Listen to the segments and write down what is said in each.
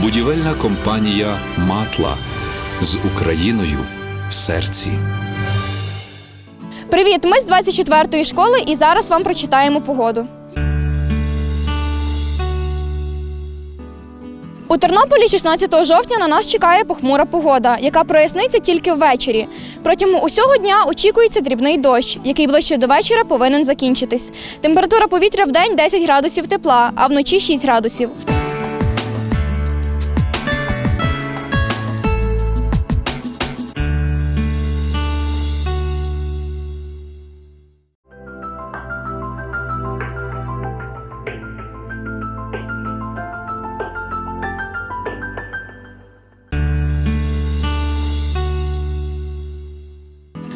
Будівельна компанія Матла з Україною в серці. Привіт! Ми з 24-ї школи і зараз вам прочитаємо погоду. У Тернополі 16 жовтня на нас чекає похмура погода, яка проясниться тільки ввечері. Протягом усього дня очікується дрібний дощ, який ближче до вечора повинен закінчитись. Температура повітря в день 10 градусів тепла, а вночі 6 градусів.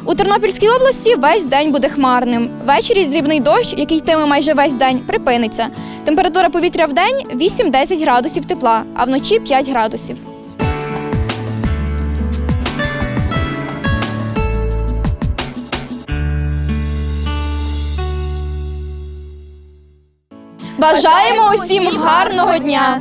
У Тернопільській області весь день буде хмарним. Ввечері дрібний дощ, який йтиме майже весь день, припиниться. Температура повітря в день 8-10 градусів тепла, а вночі 5 градусів. Бажаємо усім гарного дня!